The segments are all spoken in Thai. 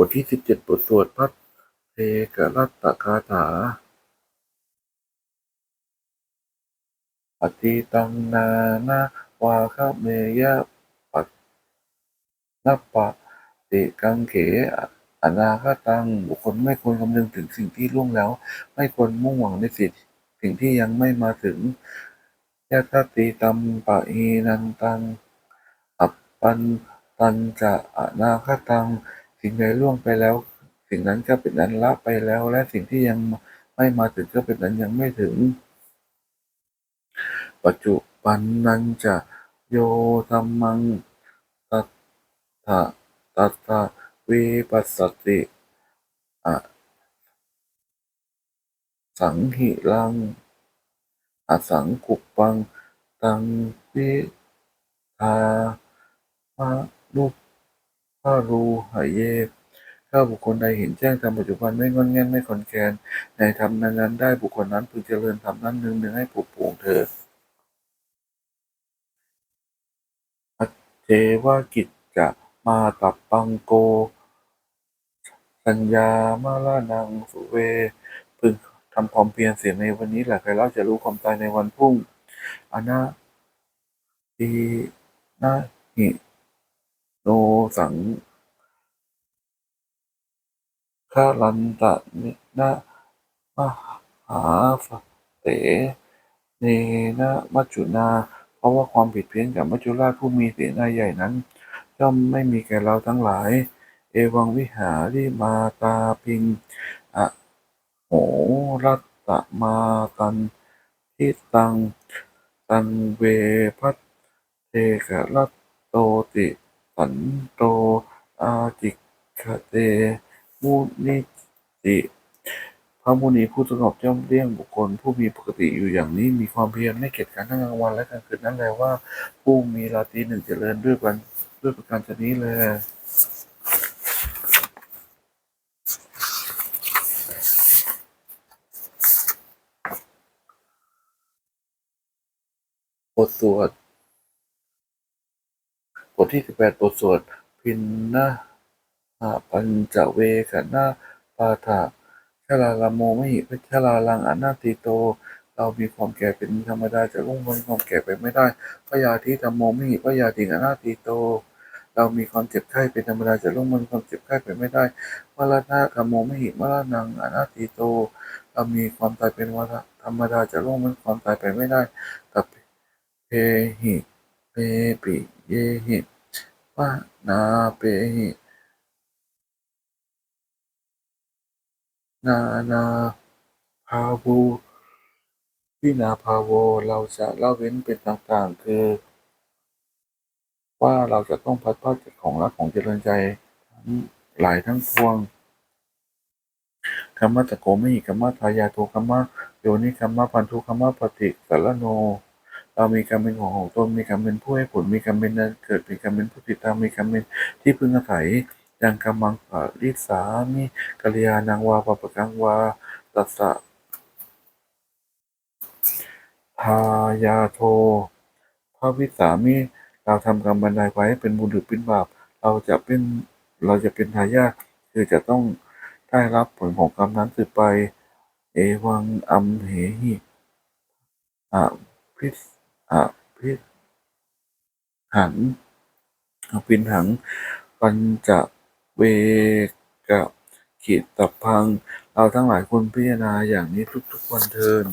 บทที่สิบเจ็ดบทสวดพัทเทกรัตตคาถาอติตังนานาวาคเมยะปัตนปะติกังเขอนาคตังบุคคลไม่ควรคำนึงถึงสิ่งที่ล่วงแล้ว ไม่ควรมุ่งหวังในสิ่งสิ่งที่ยังไม่มาถึงยะตติตัมปะหีนันตัง อัปปันตันจะอนาคตัง สิ่งใดล่วงไปแล้ว สิ่งนั้นก็เป็นอันละไปแล้ว และสิ่งที่ยังไม่มาถึงก็เป็นอันยังไม่ถึง ปัจจุบันนันจะโยธรรมังตัตถะตัตถะวิปัสสติอะสังหิลังอสังกุปัง ตังวิทามะนุ ภารูหะเยบถ้าบุคคลใดเห็นแจ้งธรรมปัจจุบันไม่งอนแง่นไม่คอนแคนในธรรมนั้นๆได้บุคคลนั้นพึงเจริญธรรมนั้นหนึ่งหนึ่งให้ผุดโป่งเถิดเทวากิจจะมาตับปังโก สัญญามาลานังสุเว พึงทำความเพียรเสียในวันนี้แหละใครเล่าจะรู้ความตายในวันพรุ่งอนาทีนาหิ โนสังฆารันตะนินะมหาสเตเนนะมัจจุนา เพราะว่าความผิดเพี้ยนกับมัจจุราชผู้มีเสนาใหญ่นั้นย่อมไม่มีแก่เราทั้งหลาย เอวังวิหาริมาตาพิงอะโหรัตตมาตันทิตัง ตันเวพัตเทกะรัตโตติ สันโตอาจิกเตมุนิติพระมุนีผู้สงบย่อมเลี่ยงบุคคล ผู้มีปกติอยู่อย่างนี้มีความเพียรไม่เกียจการทั้งกลางวันและกลางคืนนั้นแลว่า ผู้มีราตรีหนึ่งเจริญด้วยกันด้วยประการชนี้เลยบทสวด บทที่สิบแปดบทสวดพินนะหะปัญจเวกนะปาถะชลาลาโมไมหิพชลาลังอนาติโต เรามีความแก่เป็นธรรมดาจะล่วงพ้นความแก่ไปไม่ได้พยาธิธรรมโมไมหิพยาติงอนาติโต เรามีความเจ็บไข้เป็นธรรมดาจะล่วงพ้นความเจ็บไข้ไปไม่ได้มรณะธรรมโมไมหิมรณังอนาติโต เรามีความตายเป็นวาระธรรมดาจะล่วงพ้นความตายไปไม่ได้ตับเพหิเปปิ เยหิวะนาเปหินานาภาวูวินาภาโวเราจะละเว้นเป็นต่างๆ คือ ว่าเราจะต้องพัดพาดจากของรักของเจริญใจทั้งหลายทั้งปวงกรรมะตะโกไม่หิกรรมทายาโทกรรมะโยนิกรรมะพันธุกรรมะปฏิสัลโน เรามีกรรมเป็นของของตนมีกรรมเป็นผู้ให้ผลมีกรรมเป็นเกิดมีกรรมเป็นผู้ติดตามมีกรรมเป็นที่พึ่งอาศัยยังกำมังปะริสามิกัลยาณังวาปปะกังวาตัสสะทายาโทพระวิสามิเราทำกรรมบันไดไว้เป็นบุญหรือเป็นบาปเราจะเป็นเราจะเป็นทายาทคือจะต้องได้รับผลของกรรมนั้นสืบไป เอวังอัมเหหิอะพิส อะพิสหันอภินหัง ปัญจเวกะขิตพัง เราทั้งหลายควรพิจารณาอย่างนี้ทุกๆวันเทิน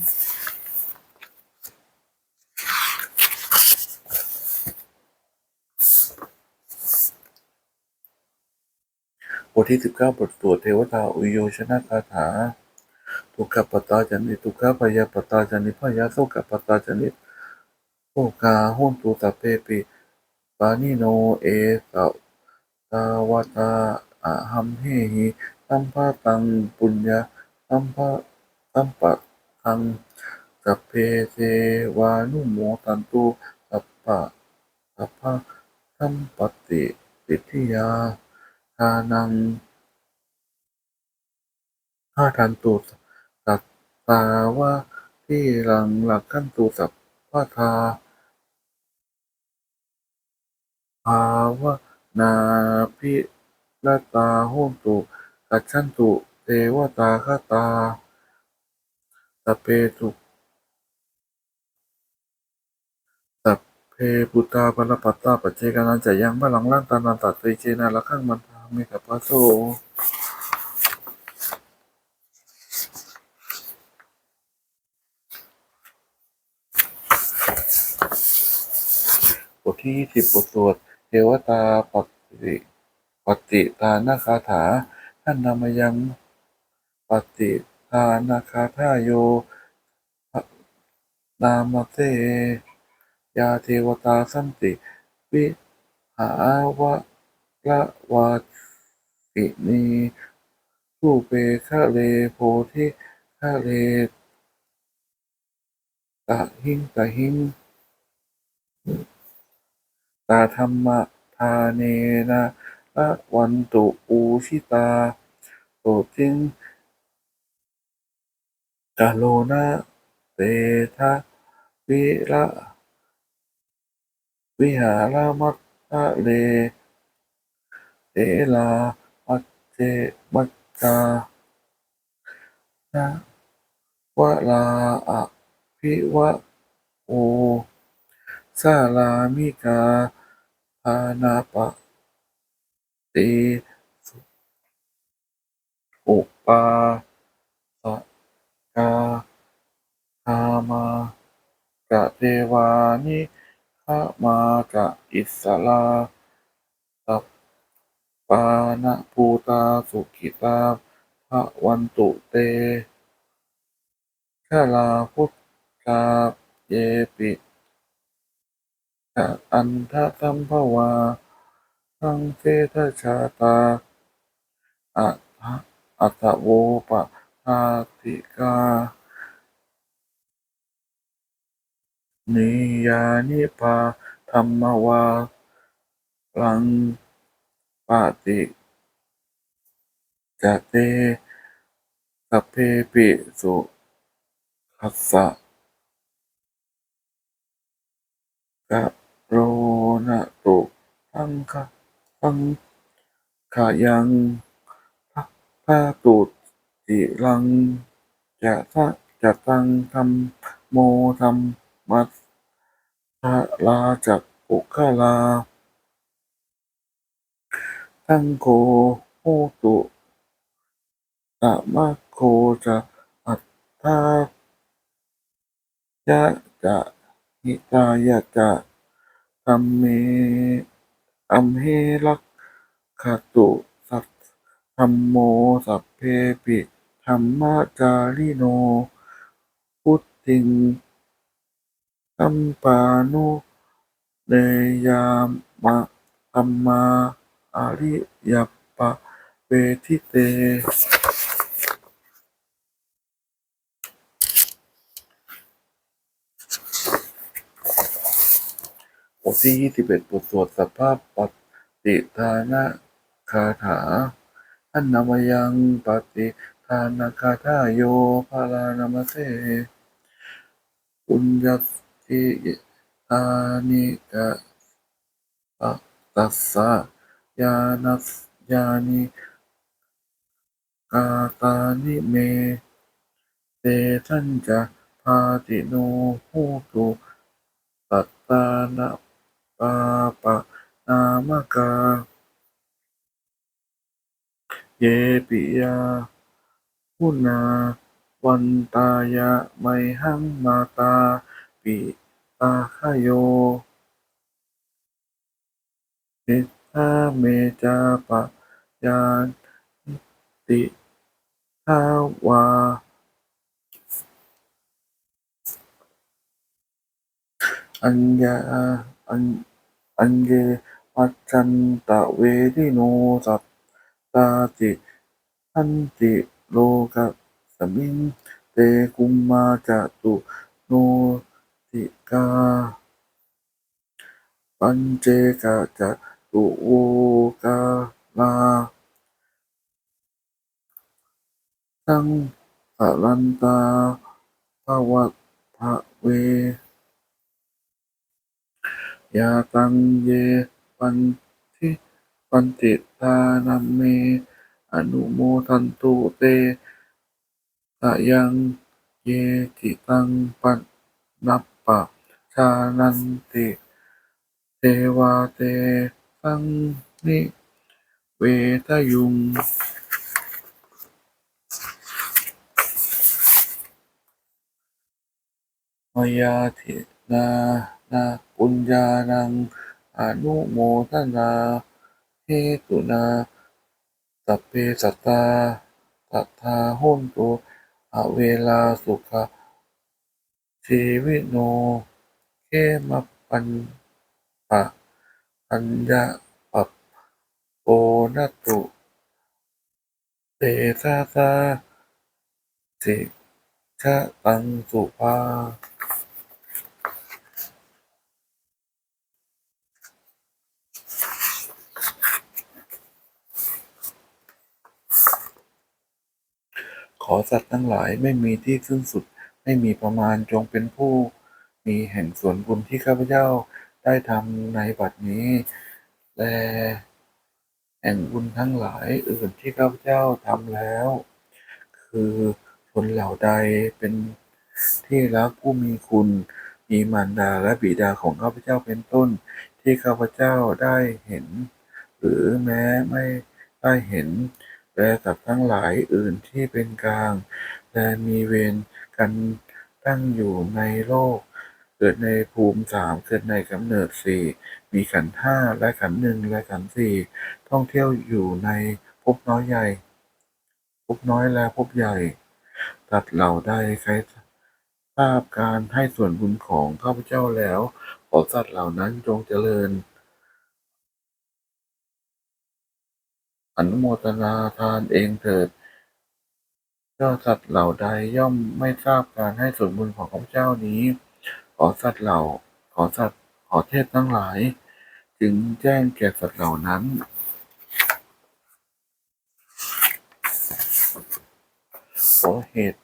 บทที่สิบเก้าบทสวดเทวตาอุโยชนะคาถาทุกขปตาจันิทุกขพยาปตาจันิพยาโสกปตาจันิ โสกาหุนตุตะเปปิ ปานิโน เอสะตาวตาอะหัมเหหิสัมภาตัง ปุญญาสัมภาสัมปะทังสัพเพเทวานุโมตันตุสัพพะสัพพะสัมปติปิทิยาทานังข้าทันตุสัตตาวะที่หลังหลักขั้นตุสัพพะทา ภาวนาพิละตาโหนตุ กัจฉันตุ เทวตาคตาตเปตุตเพปุตตาปรปัตตาปัจเจกานันจะยังบาลังลันตานันตัดเตเจนาละขังมันทามิกัปปะโสบทที่ยี่สิบบทสวด เทวตาปฏิปฏิทานาคาถา ท่านนามยังปฏิทานาคาทาโยนามเตยาเทวตาสันติ วิหาวะละวาตินีรูเปคะเลโพธิคะเลตะหิงตะหิง ตาธรรมทาเนนะละวันตุปูชิตาโตจิงกาโลนะเตทะวิระวิหารมัตตะเลเตลามัจเจมัจจานะวะลาอะภิวะโอ สาลามิกาพานาปะติสุอุปาสกาคามากะเทวานิขมากะอิสลาตัปปานะภูตาสุขิตาภะวันตุเตชาลาพุทธาเยปิ อันทะสัมภวา ทังเศทชาตา อัตอัตโวปะทาติกา นิยานิปาธรรมวาลังปาติจะเตสัพเพปิสุขัสสะกะโรนะตุทั งคะทังขายังพะพาตุติลัง จะทะจะตังธรรมโมธรรมัสสะลาจักปุคลาทังโคโหตุตะมะโคจะอัตถายะจะหิตายะจะธัมเม อัมเหลักขตุสัทธัมโม สัพเพปิธรรมจาริโน พุทธิงสัมปานุเนยามะธัมมา อริยปะเวทิเต บทที่ยี่สิบทสวดสภาพปฏิทานะคาถาอันนามยังปฏิทานาคาถาโยพารานามาเสปุญญติตานิกะปะตัสสะยานัสยานิกาตานิเมเตทันจะพาติโนโหตุตัตตานะ ปาปะนามกา เยปิยาหุนา วันตายะไมหังมาตา ปิตาคโยนิทาเมจาปะยานติทาวาอัญญา อัญอัญเยมัจจันตะเวทิโนสัตตาติทันติโลกัสมิงเตกุมมาจตุโนติกา ปัญเจกะจตุโวกาลาสังสรันตาภวัตภะเว ยาตังเยปันทิปันติตานัมเม อนุโมทันตุเตสะยังเยจิตังปันนัปปะชานันติเทวาเตสังนิเวทยุงมายาทินานาปุญญานังอนุโมทนาเหตุนาสัพเพสัตตาตัทาโหนตุอเวลาสุขชีวิโนเขมปันปะปัญญาปัปโอนตตุเตสาสาสิชะตังสุภา ขอสัตว์ทั้งหลายไม่มีที่สิ้นสุด ไม่มีประมาณจงเป็นผู้ มีแห่งส่วนบุญที่ข้าพเจ้าได้ทำในบัดนี้และแห่งบุญทั้งหลายอื่นที่ข้าพเจ้าทำแล้ว คือชนเหล่าใดเป็นที่รักผู้มีคุณ มีมารดาและบิดาของข้าพเจ้าเป็นต้น ที่ข้าพเจ้าได้เห็น หรือแม้ไม่ได้เห็น และกับทั้งหลายอื่นที่เป็นกลาง และมีเวรกันตั้งอยู่ในโลก เกิดในภูมิสามเกิดในกำเนิดสี่มีขันห้าและขันหนึ่งและขันสี่ท่องเที่ยวอยู่ในภพน้อยใหญ่ภพน้อยและภพใหญ่ตัดเหล่าใดใครทราบการให้ส่วนบุญของข้าพเจ้าแล้ว ขอสัตว์เหล่านั้นจงเจริญ อนุโมทนาทานเองเถิด เจ้าสัตว์เหล่าใดย่อมไม่ทราบการให้ส่วนบุญของข้าพเจ้านี้ ขอสัตว์เหล่า ขอสัตว์ขอเทพทั้งหลาย จึงแจ้งแก่สัตว์เหล่านั้นขอเหตุ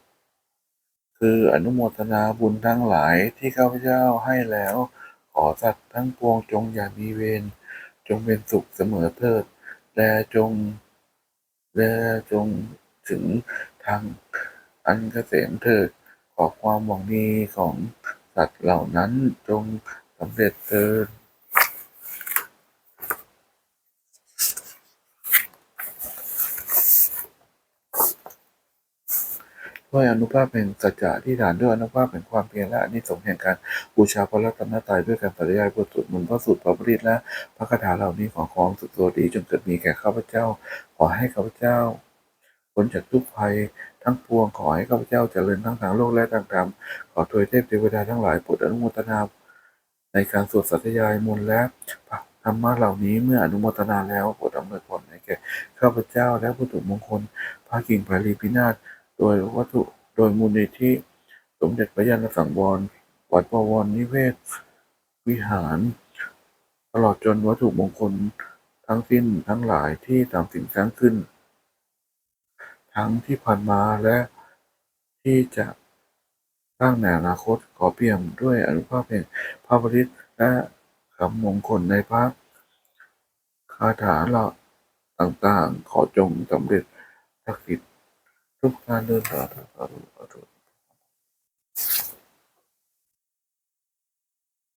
คืออนุโมทนาบุญทั้งหลายที่ข้าพเจ้าให้แล้ว ขอสัตว์ทั้งปวงจงอย่ามีเวรจงเป็นสุขเสมอเถิด แลจง แลจงถึงทางอันเกษมเถิด ขอความหวังดีของสัตว์เหล่านั้นจงสำเร็จเถิด ด้วยอนุภาพแห่งสัจจะที่ฐานด้วยอนุภาพแห่งความเพียรและอนิสงส์แห่งการบูชาพระรัตนตรัยด้วยการปฏิญาณบทสวดมนต์พระสูตรพระบริตและพระคาถาเหล่านี้ของของสุดตัวดีจงเกิดมีแก่ข้าพเจ้า ขอให้ข้าพเจ้าพ้นจากทุกภัยทั้งปวงขอให้ข้าพเจ้าเจริญทั้งทางโลกและทางธรรมขอโดยเทพเทวดาทั้งหลายโปรดอนุโมทนาในการสวดสัตยายมนต์และธรรมะเหล่านี้เมื่ออนุโมทนาแล้วโปรดอำนวยผลให้แก่ข้าพเจ้าและผู้ถูกมงคลพระกิ่งไพรีพินาศ โดยวัตถุโดยมูลนิธิสมเด็จพระยาณสังวร วัดประวรนิเวศ วิหาร ตลอดจนวัตถุมงคลทั้งสิ้นทั้งหลายที่ตามสิ่งสร้างขึ้น ทั้งที่ผ่านมาและที่จะสร้างในอนาคตขอเปี่ยมด้วยอนุภาพแห่งพระบริตรและคำมงคลในพระคาถาเราต่างๆ ขอจงสำเร็จศักดิ์สิทธิ์ ทุก